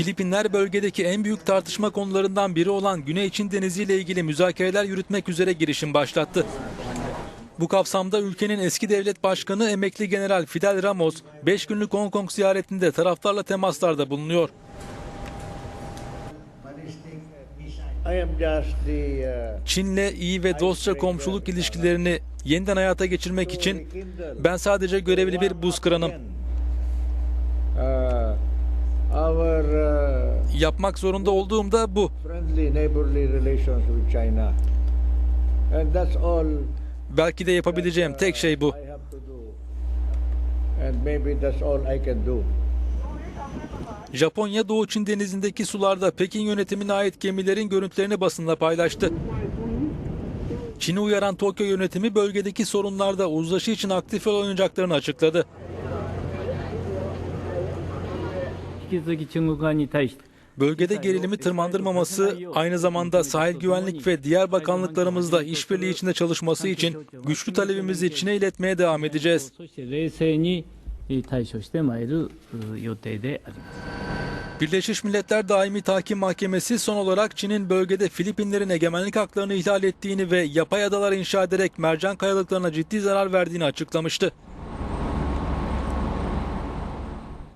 Filipinler bölgedeki en büyük tartışma konularından biri olan Güney Çin Denizi ile ilgili müzakereler yürütmek üzere girişim başlattı. Bu kapsamda ülkenin eski devlet başkanı emekli general Fidel Ramos 5 günlük Hong Kong ziyaretinde taraftarla temaslarda bulunuyor. Çin'le iyi ve dostça komşuluk ilişkilerini yeniden hayata geçirmek için ben sadece görevli bir buz kıranım. Yapmak zorunda olduğum da bu. friendly neighborly relations with China, and that's all. Belki de yapabileceğim tek şey bu. I have to do, and maybe that's all I can do. Japonya Doğu Çin Denizi'ndeki sularda Pekin yönetimine ait gemilerin görüntülerini basınla paylaştı. Çin'i uyaran Tokyo yönetimi bölgedeki sorunlarda uzlaşı için aktif rol oynayacaklarını açıkladı bölgede gerilimi tırmandırmaması, aynı zamanda sahil güvenlik ve diğer bakanlıklarımızla işbirliği içinde çalışması için güçlü talebimizi Çin'e iletmeye devam edeceğiz. Birleşmiş Milletler Daimi Tahkim Mahkemesi son olarak Çin'in bölgede Filipinlerin egemenlik haklarını ihlal ettiğini ve yapay adalar inşa ederek mercan kayalıklarına ciddi zarar verdiğini açıklamıştı.